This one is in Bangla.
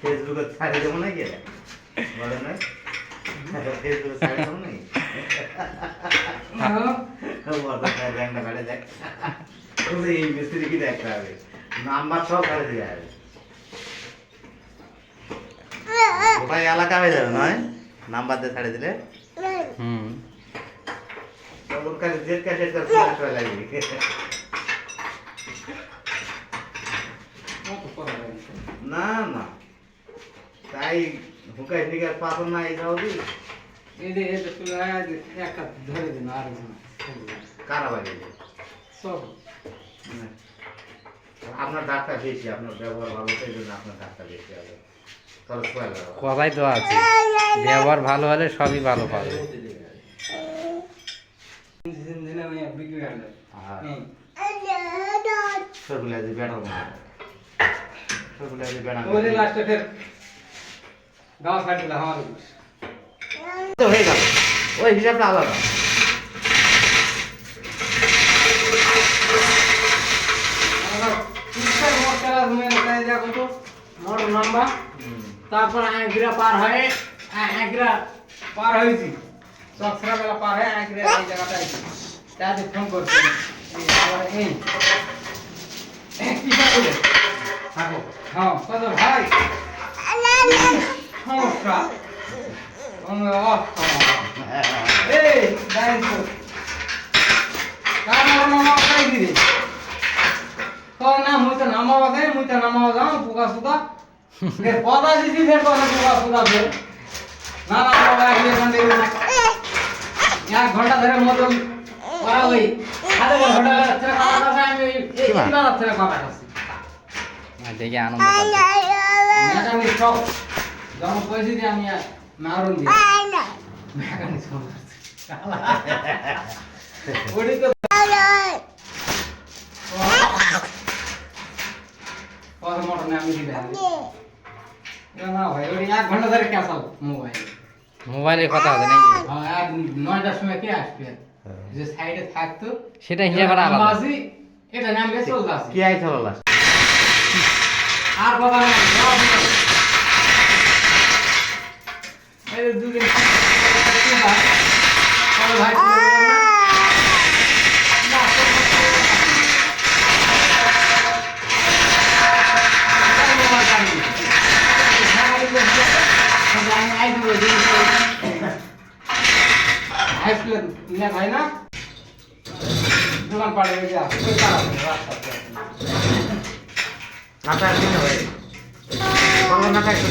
ফেসবুকে ছাড়ে দেবো নাকি বলে ফেসবুকে ছাড়ে দেবো নাকি? কাটে দেখ। বলে এই মিস্ত্রি কি দেখতে হবে? নাম্বার সব কাটে দিয়ে যাবে ওটাই এলাকা হয়ে যাবে নয়? নাম্বার দিয়ে ছাড়ে দিলে? হুম। ওর কাছে জেট কাটে লাগবে না না। তাই হুকাই নিকার পাথর না এই যাও দি। এই যে তুলে আয় যে একটা ধরে দিন আর কারা বাড়ি সব। আপনার ডাক্তার বেশি আপনার ব্যবহার ভালো সেই জন্য আপনার ডাক্তার বেশি হবে। কথাই তো আছে। ব্যবহার ভালো হলে সবই ভালো পাবে। বিক্রি। সবগুলো আছে আছে আমার তিনটা মোট খেলা মেন তাই দেখো তো মোট নাম্বার তারপর আঁকড়া পার হয়ে আঁকড়া পার হয়েছি চকসরা বেলা পার হয়ে আঁকড়া এই জায়গাটা আইছি তাতে ফোন করছি এই কি থাকো। হ্যাঁ কত ভাই। সমস্যা। এই দাঁড়িয়ে কার কাই দিদি তো না মুই তো নামাও আছে, মুই তো নামাও যাও, পুকা সুকা ফের পদা দিছি ফের পদা, পুকা সুকা ফের? না না বাবা এক ঘণ্টা এক ঘণ্টা ধরে মতন করা ওই আধা ঘণ্টা না কথা আমি এই কথা আর দেখে আনন্দ মোবাইল। কথা হবে নাকি? হ্যাঁ নয়টার সময় কে আসবে? যে সাইডে থাকতো। সেটা হিসেবে আলাদা। এটা নামবে চলতে আসে কি আইছে বলা আর। এই যে দুদিন ভাই? ভাই, না? না, না। হ্যাঁ, না দোকান পাড়ে ওই যে আছে, ওই পাড়া আছে,